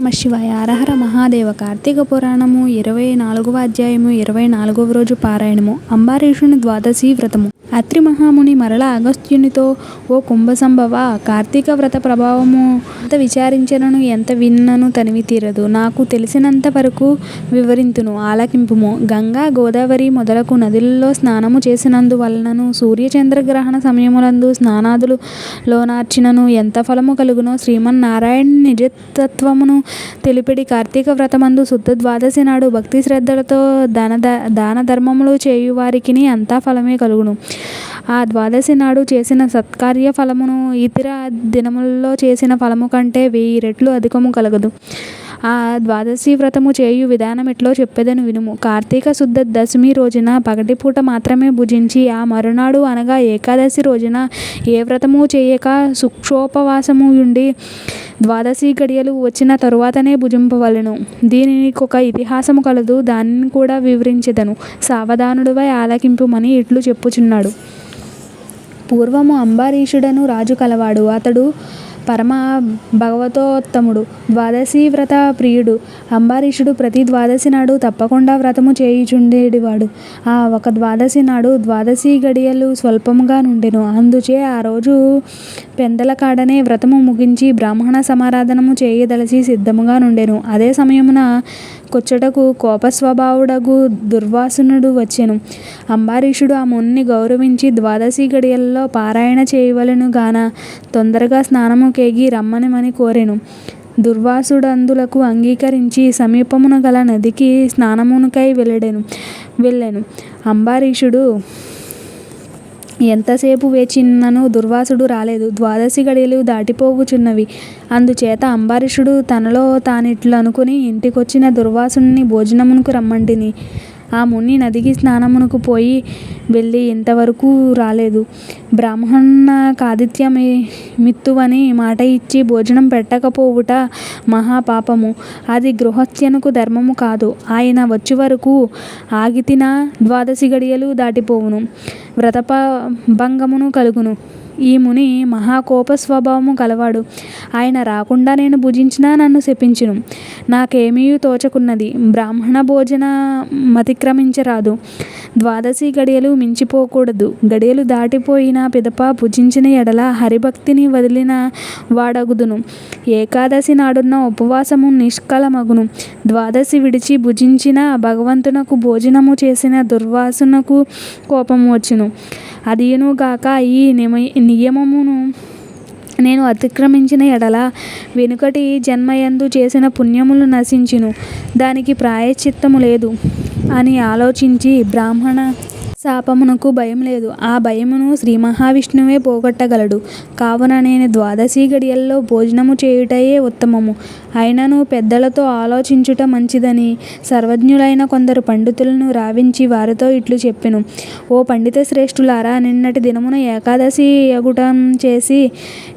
నమ శివాయ. అరహర మహాదేవ. కార్తీక పురాణము ఇరవై నాలుగవ అధ్యాయము ఇరవై నాలుగవ రోజు పారాయణము. అంబారీషుని ద్వాదశి వ్రతము. అత్రి మహాముని మరల అగస్త్యునితో ఓ కుంభసంభవ కార్తీక వ్రత ప్రభావము ఎంత విచారించినను ఎంత విన్నను తనివి తీరదు. నాకు తెలిసినంత వరకు వివరింతును ఆలకింపుము. గంగా గోదావరి మొదలకు నదులలో స్నానము చేసినందువలనను సూర్యచంద్రగ్రహణ సమయములందు స్నానాదులు లోనార్చినను ఎంత ఫలము కలుగునో శ్రీమన్నారాయణ నిజతత్వమును తెలిపిడి కార్తీక వ్రతమందు శుద్ధ ద్వాదశి నాడు భక్తి శ్రద్ధలతో దాన దాన ధర్మములు చేయువారికి అంతా ఫలమే కలుగును. ఆ ద్వాదశి నాడు చేసిన సత్కార్య ఫలమును ఇతర దినములలో చేసిన ఫలము కంటే వెయ్యి రెట్లు అధికము కలగదు. ఆ ద్వాదశి వ్రతము చేయు విధానం ఎట్లో చెప్పేదని వినుము. కార్తీక శుద్ధ దశమి రోజున పగటిపూట మాత్రమే భుజించి ఆ మరునాడు అనగా ఏకాదశి రోజున ఏ వ్రతము చేయక సుక్షోపవాసము ఉండి ద్వాదశి గడియలు వచ్చిన తరువాతనే భుజింపవలెను. దీనికి ఒక ఇతిహాసము కలదు దానిని కూడా వివరించెదను. సావధానుడివై ఆలకింపుమని ఇట్లు చెప్పుచున్నాడు. పూర్వము అంబరీషుడను రాజు కలవాడు. అతడు పరమ భగవతోత్తముడు ద్వాదశి వ్రత ప్రియుడు అంబరీషుడు ప్రతి ద్వాదశి నాడు తప్పకుండా వ్రతము చేయుచుండేటివాడు ఆ ఒక ద్వాదశి నాడు ద్వాదశి గడియలు స్వల్పముగా నుండెను. అందుచే ఆ రోజు పెందల కాడనే వ్రతము ముగించి బ్రాహ్మణ సమారాధనము చేయదలసి సిద్ధముగా నుండెను. అదే సమయమున కొచ్చుటకు కోపస్వభావుడగు దుర్వాసునుడు వచ్చెను. అంబరీషుడు ఆ మునిని గౌరవించి ద్వాదశి గడియల్లో పారాయణ చేయవలెను గాన తొందరగా స్నానము కేగి రమ్మనిమని కోరెను. దుర్వాసుడందులకు అంగీకరించి సమీపమున గల నదికి స్నానమునకై వెళ్ళడెను వెళ్ళెను. అంబరీషుడు ఎంతసేపు వేచినను దుర్వాసుడు రాలేదు. ద్వాదశి గడియలు దాటిపోవుచున్నవి. అందుచేత అంబరీషుడు తనలో తానిట్లనుకుని ఇంటికొచ్చిన దుర్వాసుని భోజనమునకు రమ్మంటిని. ఆ ముని నదికి స్నానమునకు పోయి వెళ్ళి ఇంతవరకు రాలేదు. బ్రాహ్మణకాదిత్యమిత్తువని మాట ఇచ్చి భోజనం పెట్టకపోవుట మహాపాపము. అది గృహస్థ్యనకు ధర్మము కాదు. ఆయన వచ్చువరకు ఆగితినా ద్వాదశి గడియలు దాటిపోవును. వ్రతప భంగమును కలుగును. ఈ ముని మహాకోప స్వభావము కలవాడు. ఆయన రాకుండా నేను భుజించినా నన్ను శపించును. నాకేమీ తోచకున్నది. బ్రాహ్మణ భోజన మతిక్రమించరాదు. ద్వాదశి గడియలు మించిపోకూడదు. గడియలు దాటిపోయిన పిదప భుజించిన ఎడల హరిభక్తిని వదిలిన వాడగుదును. ఏకాదశి నాడున్న ఉపవాసము నిష్కళమగును ద్వాదశి విడిచి భుజించిన భగవంతునకు భోజనము చేసిన దుర్వాసునకు కోపం వచ్చును. అదియునుగాక ఈ నియమమును నేను అతిక్రమించిన ఎడల వెనుకటి జన్మయందు చేసిన పుణ్యములు నశించును. దానికి ప్రాయశ్చిత్తము లేదు అని ఆలోచించి బ్రాహ్మణ శాపమునకు భయం లేదు. ఆ భయమును శ్రీ మహావిష్ణువే పోగొట్టగలడు. కావున నేను ద్వాదశి గడియల్లో భోజనము చేయుటయే ఉత్తమము. అయినను పెద్దలతో ఆలోచించుట మంచిదని సర్వజ్ఞులైన కొందరు పండితులను రావించి వారితో ఇట్లు చెప్పెను. ఓ పండిత శ్రేష్ఠులారా నిన్నటి దినమున ఏకాదశి యగుటం చేసి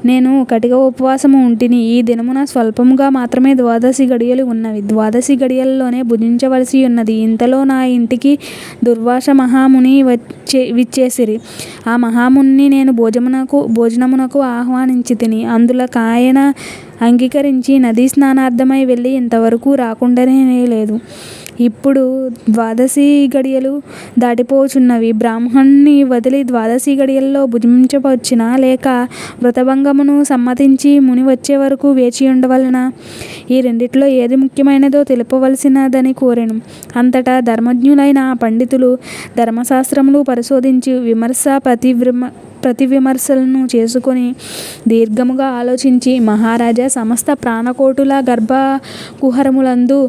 నేను కటిక ఉపవాసము ఉంటిని. ఈ దినమున స్వల్పముగా మాత్రమే ద్వాదశి గడియలు ఉన్నవి. ద్వాదశి గడియల్లోనే భుజించవలసి ఉన్నది. ఇంతలో నా ఇంటికి దుర్వాస మహాముని వచ్చే విచ్చేసిరి. ఆ మహాముని నేను భోజమునకు భోజనమునకు ఆహ్వానించి తిని అందులకాయన అంగీకరించి నదీ స్నానార్థమై వెళ్ళి ఇంతవరకు రాకుండానే లేదు. ఇప్పుడు ద్వాదశి గడియలు దాటిపోచున్నవి. బ్రాహ్మణ్ణి వదిలి ద్వాదశి గడియల్లో భుజించవచ్చునా లేక వ్రతభంగమును సమ్మతించి ముని వచ్చే వరకు వేచి ఉండవలన? ఈ రెండిట్లో ఏది ముఖ్యమైనదో తెలుపవలసినదని కోరెను. అంతటా ధర్మజ్ఞులైన ఆ పండితులు ధర్మశాస్త్రములు పరిశోధించి విమర్శ ప్రతివిమ ప్రతివిమర్శలను చేసుకొని దీర్ఘముగా ఆలోచించి మహారాజా సమస్త ప్రాణకోటుల గర్భ కుహరములందు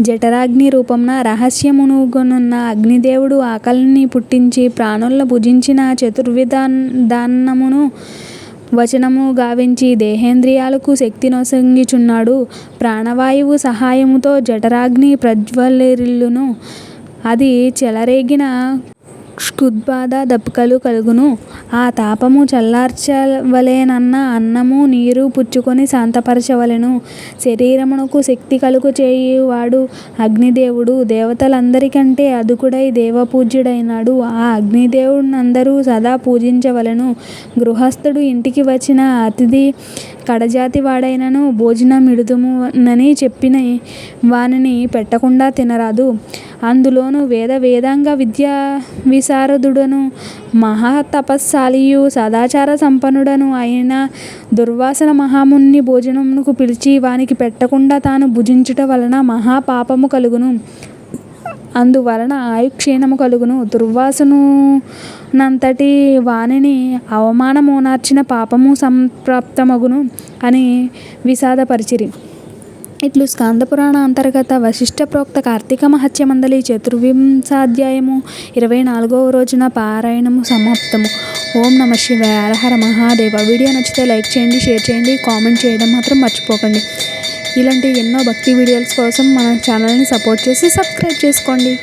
జఠరాగ్ని రూపంన రహస్యమునుగొనున్న అగ్నిదేవుడు ఆకలిని పుట్టించి ప్రాణుల్ని భుజించిన చతుర్విధాన్నమును వచనము గావించి దేహేంద్రియాలకు శక్తినొసంగిచున్నాడు ప్రాణవాయువు సహాయముతో జఠరాగ్ని ప్రజ్వలిల్లును. అది చెలరేగిన క్షుద్బాధ దప్పికలు కలుగును. ఆ తాపము చల్లార్చవలెనన్న అన్నము నీరు పుచ్చుకొని శాంతపరచవలెను. శరీరమునకు శక్తి కలుగు చేయువాడు అగ్నిదేవుడు. దేవతలందరికంటే అధికుడై దేవపూజ్యుడైనాడు. ఆ అగ్నిదేవుడనందరూ సదా పూజించవలెను. గృహస్థుడు ఇంటికి వచ్చిన అతిథి కడజాతి వాడైనను భోజనమిడుదునని చెప్పిన వానిని పెట్టకుండా తినరాదు. అందులోను వేద వేదాంగ విద్యా విశారదుడను మహాతపస్శాలియు సదాచార సంపన్నుడను అయిన దుర్వాసన మహాముని భోజనమునకు పిలిచి వానికి పెట్టకుండా తాను భుజించుట వలన మహాపాపము కలుగును. అందువలన ఆయుక్షీణము కలుగును. దుర్వాసునంతటి వానిని అవమానమోనార్చిన పాపము సంప్రాప్తమగును అని విషాదపరిచిరి. ఇట్లు స్కాందపురాణ అంతర్గత వశిష్ట ప్రోక్త కార్తీక మహత్య మందలి చతుర్వింశాధ్యాయము ఇరవై నాలుగవ రోజున పారాయణము సమాప్తము. ఓం నమ శివాయ హర మహాదేవ. వీడియో నచ్చితే లైక్ చేయండి షేర్ చేయండి కామెంట్ చేయడం మాత్రం మర్చిపోకండి. ఇలాంటి ఎన్నో భక్తి వీడియోస్ కోసం మన ఛానల్ని సపోర్ట్ చేసి సబ్స్క్రైబ్ చేసుకోండి.